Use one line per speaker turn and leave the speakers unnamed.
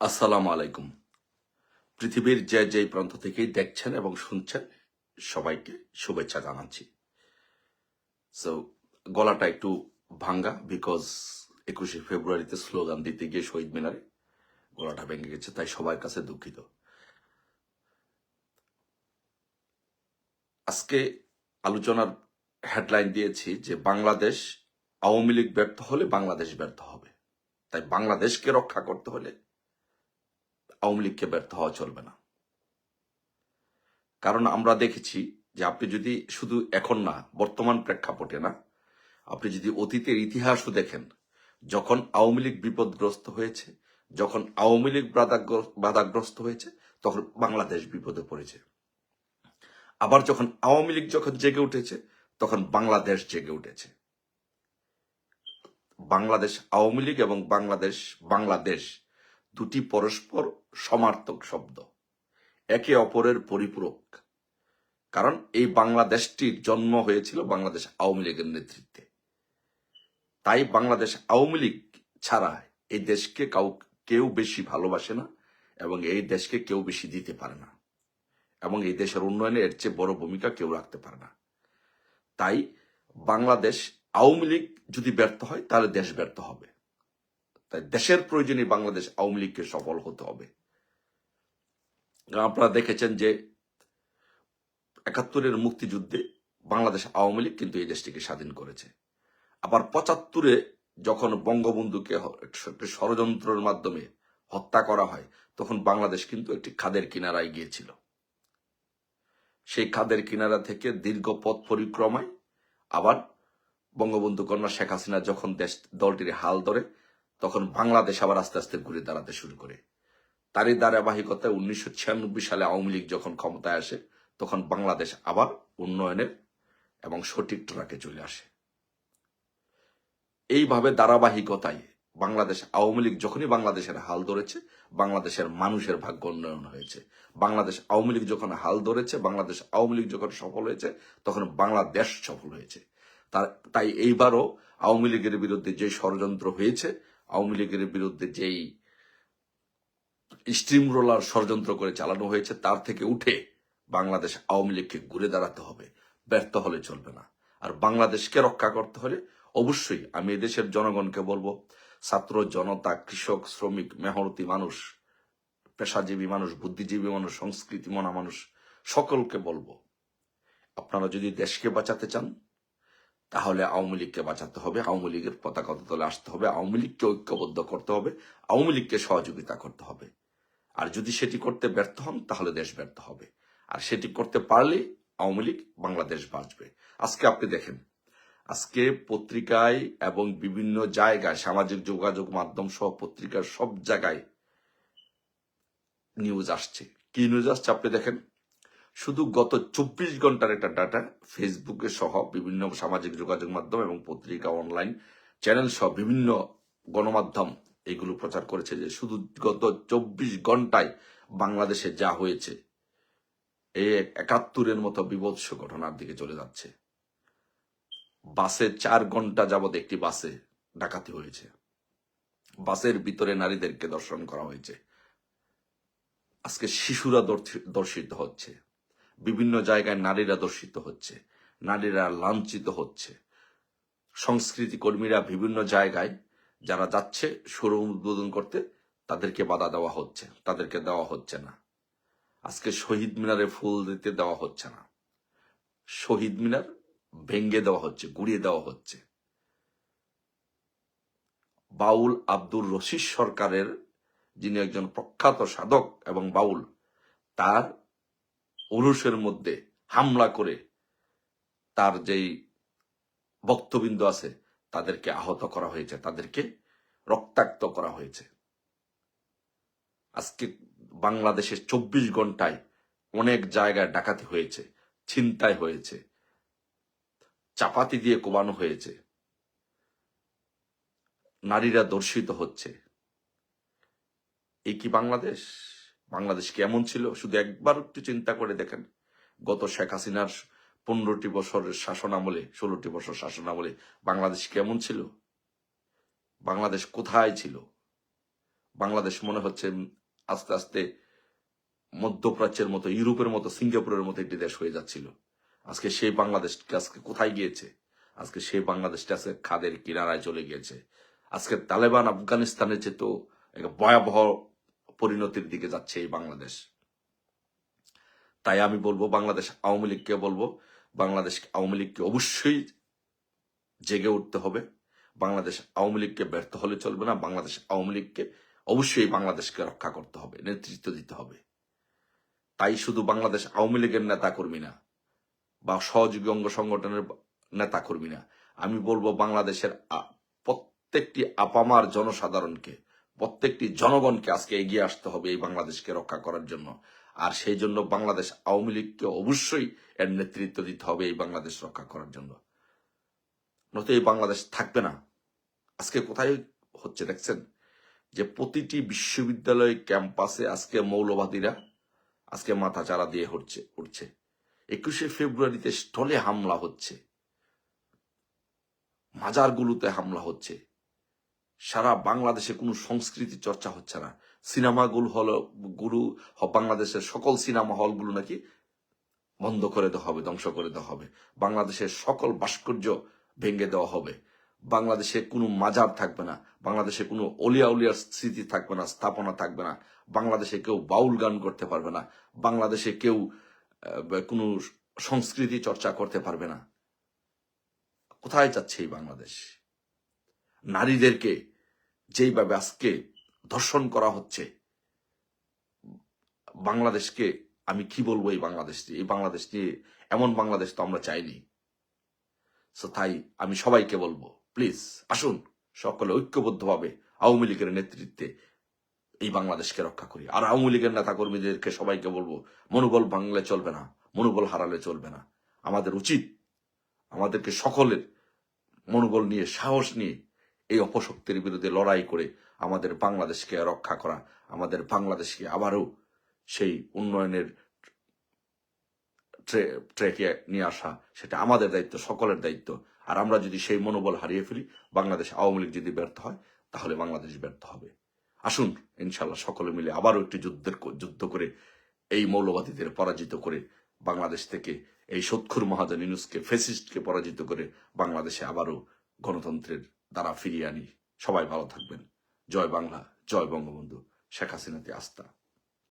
আসসালামু আলাইকুম। পৃথিবীর যে যে প্রান্ত থেকেই দেখছেন এবং শুনছেন, সবাইকে শুভেচ্ছা জানাচ্ছি। সো গলাটা একটু ভাঙ্গা বিকজ একুশে ফেব্রুয়ারিতে স্লোগান দিতে গিয়ে শহীদ মিনারে গলাটা ভেঙে গেছে, তাই সবার কাছে দুঃখিত। আজকে আলোচনার হেডলাইন দিয়েছি যে বাংলাদেশ আওয়ামী লীগ ব্যর্থ হলে বাংলাদেশ ব্যর্থ হবে। তাই বাংলাদেশকে রক্ষা করতে হলে আওয়ামী লীগকে ব্যর্থ হওয়া চলবে না। কারণ আমরা দেখেছি যে আপনি যদি শুধু এখন না, বর্তমান প্রেক্ষাপটে না, আপনি যদি অতীতের ইতিহাসও দেখেন, যখন আওয়ামী লীগ বিপদগ্রস্ত হয়েছে, যখন আওয়ামী লীগ বাধাগ্রস্ত হয়েছে, তখন বাংলাদেশ বিপদে পড়েছে। আবার যখন আওয়ামী লীগ যখন জেগে উঠেছে, তখন বাংলাদেশ জেগে উঠেছে। বাংলাদেশ আওয়ামী লীগ এবং বাংলাদেশ বাংলাদেশ দুটি পরস্পর সমার্থক শব্দ। একে অপরের পরিপূরক। কারণ এই বাংলাদেশটির জন্ম হয়েছিল বাংলাদেশ আওয়ামী লীগের নেতৃত্বে। তাই বাংলাদেশ আওয়ামী লীগ ছাড়া এই দেশকে কাউ, কেউ বেশি ভালোবাসে না এবং এই দেশকে কেউ বেশি দিতে পারে না। এবং এই দেশের উন্নয়নে এর চেয়ে বড় ভূমিকা কেউ রাখতে পারে না। তাই বাংলাদেশ আওয়ামী লীগ যদি ব্যর্থ হয়, তাহলে দেশ ব্যর্থ হবে। তাই দেশের প্রয়োজনে বাংলাদেশ আওয়ামী লীগকে সফল হতে হবে। আপনারা দেখেছেন যে একাত্তরের মুক্তিযুদ্ধে বাংলাদেশ আওয়ামী লীগ কিন্তু এই দেশটিকে স্বাধীন করেছে। আবার পঁচাত্তরে যখন বঙ্গবন্ধুকে একটি ষড়যন্ত্রের মাধ্যমে হত্যা করা হয়, তখন বাংলাদেশ কিন্তু একটি খাদের কিনারায় গিয়েছিল। সেই খাদের কিনারা থেকে দীর্ঘ পথ পরিক্রমায় আবার বঙ্গবন্ধু কন্যা শেখ হাসিনা যখন দেশ, দলটির হাল ধরে তখন বাংলাদেশ আবার আস্তে আস্তে ঘুরে দাঁড়াতে শুরু করে। তারই ধারাবাহিকতায় উনিশশো ছিয়ানব্বই সালে আওয়ামী লীগ যখন ক্ষমতায় আসে, তখন বাংলাদেশ আবার উন্নয়নের এবং সঠিক ট্রাকে চলে আসে। এইভাবে ধারাবাহিকতায় বাংলাদেশ, আওয়ামী লীগ যখনই বাংলাদেশের হাল ধরেছে, বাংলাদেশের মানুষের ভাগ্য উন্নয়ন হয়েছে। বাংলাদেশ, আওয়ামী লীগ যখন হাল ধরেছে, বাংলাদেশ, আওয়ামী লীগ যখন সফল হয়েছে, তখন বাংলাদেশ সফল হয়েছে। তাই এইবারও আওয়ামী লীগের বিরুদ্ধে যে ষড়যন্ত্র হয়েছে আওয়ামী লীগের বিরুদ্ধে যেই স্ট্রিম রোলার ষড়যন্ত্র করে চালানো হয়েছে, তার থেকে উঠে বাংলাদেশ আওয়ামী লীগকে ঘুরে দাঁড়াতে হবে। ব্যর্থ হলে চলবে না। আর বাংলাদেশকে রক্ষা করতে হলে অবশ্যই আমি এদেশের জনগণকে বলব, ছাত্র জনতা, কৃষক, শ্রমিক মেহরতি মানুষ, পেশাজীবী মানুষ, বুদ্ধিজীবী মানুষ সংস্কৃতি মনা মানুষ, সকলকে বলব, আপনারা যদি দেশকে বাঁচাতে চান তাহলে আওয়ামী লীগকে বাঁচাতে হবে, আওয়ামী লীগের পতাকা তলে আসতে হবে, আওয়ামী লীগকে ঐক্যবদ্ধ করতে হবে, আওয়ামী লীগকে সহযোগিতা করতে হবে। আর যদি সেটি করতে ব্যর্থ হন, তাহলে দেশ ব্যর্থ হবে। আর সেটি করতে পারলে আওয়ামী লীগ বাংলাদেশ বাঁচবে। আজকে আপনি দেখেন, আজকে পত্রিকায় এবং বিভিন্ন জায়গায়, সামাজিক যোগাযোগ মাধ্যম সহ পত্রিকার সব জায়গায় নিউজ আসছে। কি নিউজ আসছে আপনি দেখেন? শুধু গত চব্বিশ ঘণ্টার একটা ডাটা ফেসবুকে সহ বিভিন্ন সামাজিক যোগাযোগ মাধ্যম এবং পত্রিকা অনলাইন চ্যানেল সহ বিভিন্ন গণমাধ্যম এগুলো প্রচার করেছে যে শুধু গত চব্বিশ ঘন্টায় বাংলাদেশে যা হয়েছে এই একাত্তরের মতো বিভৎস ঘটনার দিকে চলে যাচ্ছে। বাসে চার ঘণ্টা যাবত একটি বাসে ডাকাতি হয়েছে। বাসের ভিতরে নারীদেরকে দর্শন করা হয়েছে। আজকে শিশুরা দর্শি- দর্শিত হচ্ছে। বিভিন্ন জায়গায় নারীরা দর্শিত হচ্ছে, নারীরা লাঞ্ছিত হচ্ছে। সংস্কৃতি কর্মীরা বিভিন্ন জায়গায় যারা যাচ্ছে শোরুম উদ্বোধন করতে, তাদেরকে বাধা দেওয়া হচ্ছে, তাদেরকে দেওয়া হচ্ছে না। আজকে শহীদ মিনারে ফুল দিতে দেওয়া হচ্ছে না। শহীদ মিনার ভেঙ্গে দেওয়া হচ্ছে, গুড়িয়ে দেওয়া হচ্ছে। বাউল আব্দুর রশিদ সরকারের যিনি একজন প্রখ্যাত সাধক এবং বাউল, তার উরুষের মধ্যে হামলা করে তার যেই বক্তবিন্দু আছে, তাদেরকে আহত করা হয়েছে, তাদেরকে রক্তাক্ত করা হয়েছে। আজকে বাংলাদেশের চব্বিশ ঘন্টায় অনেক জায়গায় ডাকাতি হয়েছে, ছিনতাই হয়েছে, চাপাতি দিয়ে কোবানো হয়েছে, নারীরা দর্শিত হচ্ছে। এই কি বাংলাদেশ? বাংলাদেশ কেমন ছিল? শুধু একবার একটু চিন্তা করে দেখেন। গত শেখ হাসিনার পনেরোটি বছরের শাসন আমলে ষোলোটি বছর শাসন আমলে বাংলাদেশ কেমন ছিল? বাংলাদেশ কোথায় ছিল? বাংলাদেশ মনে হচ্ছে আস্তে আস্তে মধ্যপ্রাচ্যের মতো, ইউরোপের মতো, সিঙ্গাপুরের মতো একটি দেশ হয়ে যাচ্ছিল। আজকে সেই বাংলাদেশ আজকে কোথায় গিয়েছে? আজকে সেই বাংলাদেশটা আজকে খাদের কিনারায় চলে গিয়েছে। আজকে তালেবান আফগানিস্তানের যে তো ভয়াবহ পরিণতির দিকে যাচ্ছে এই বাংলাদেশ। তাই আমি বলব, বাংলাদেশ আওয়ামী লীগকে বলব, বাংলাদেশ আওয়ামী লীগকে অবশ্যই জেগে উঠতে হবে। বাংলাদেশ আওয়ামী লীগকে ব্যর্থ হলে চলবে না, বাংলাদেশ আওয়ামী লীগকে অবশ্যই বাংলাদেশকে রক্ষা করতে হবে, নেতৃত্ব দিতে হবে। তাই শুধু বাংলাদেশ আওয়ামী লীগের নেতা কর্মী না, বা সহযোগী অঙ্গ সংগঠনের নেতা কর্মী না, আমি বলব বাংলাদেশের প্রত্যেকটি আপামার জনসাধারণকে প্রত্যেকটি জনগণকে আজকে এগিয়ে আসতে হবে এই বাংলাদেশকে রক্ষা করার জন্য। আর সেই জন্য বাংলাদেশ আওয়ামী লীগকে অবশ্যই এর নেতৃত্ব দিতে হবে এই বাংলাদেশ রক্ষা করার জন্য। নয়তো এই বাংলাদেশ থাকবে না। আজকে কোথায় হচ্ছে দেখছেন? যে প্রতিটি বিশ্ববিদ্যালয় ক্যাম্পাসে আজকে মৌলবাদীরা আজকে মাথা চারা দিয়ে হচ্ছে, উঠছে। একুশে ফেব্রুয়ারিতে স্টলে হামলা হচ্ছে। মাজারগুলোতে হামলা হচ্ছে। সারা বাংলাদেশে কোনো সংস্কৃতি চর্চা হচ্ছে না। সিনেমাগুলো হল, গুরু বাংলাদেশের সকল সিনেমা হলগুলো নাকি বন্ধ করে দেওয়া হবে, ধ্বংস করে দেওয়া হবে। বাংলাদেশের সকল ভাস্কর্য ভেঙে দেওয়া হবে। বাংলাদেশে কোনো মাজার থাকবে না, বাংলাদেশে কোনো অলিয়া উলিয়ার স্মৃতি থাকবে না, স্থাপনা থাকবে না। বাংলাদেশে কেউ বাউল গান করতে পারবে না, বাংলাদেশে কেউ কোনো সংস্কৃতি চর্চা করতে পারবে না। কোথায় যাচ্ছে এই বাংলাদেশ? নারীদেরকে যেইভাবে আজকে ধর্ষণ করা হচ্ছে, বাংলাদেশকে আমি কি বলব এই বাংলাদেশটি এই বাংলাদেশ নিয়ে এমন বাংলাদেশ তো আমরা চাইনি। তাই আমি সবাইকে বলব প্লিজ আসুন, সকলে ঐক্যবদ্ধভাবে আওয়ামী লীগের নেতৃত্বে এই বাংলাদেশকে রক্ষা করি। আর আওয়ামী লীগের নেতা কর্মীদেরকে সবাইকে বলব, মনোবল ভাঙলে চলবে না, মনোবল হারালে চলবে না। আমাদের উচিত আমাদেরকে সকলের মনোবল নিয়ে, সাহস নিয়ে এই অপশক্তির বিরুদ্ধে লড়াই করে আমাদের বাংলাদেশকে রক্ষা করা, আমাদের বাংলাদেশকে আবারও সেই উন্নয়নের ট্রে- ট্র্যাকে নিয়ে আসা, সেটা আমাদের দায়িত্ব, সকলের দায়িত্ব। আর আমরা যদি সেই মনোবল হারিয়ে ফেলি, বাংলাদেশ আওয়ামী লীগ যদি ব্যর্থ হয়, তাহলে বাংলাদেশ ব্যর্থ হবে। আসুন ইনশাল্লাহ সকলে মিলে আবারও একটি যুদ্ধের যুদ্ধ করে, এই মৌলবাদীদের পরাজিত করে, বাংলাদেশ থেকে এই সৎখুর মহাজন ইউনুসকে ফেসিস্টকে পরাজিত করে, বাংলাদেশে আবারও গণতন্ত্রের দ্বারা ফিরিয়ে আনি। সবাই ভালো থাকবেন। জয় বাংলা জয় বঙ্গবন্ধু। শেখ হাসিনাতে আস্থা।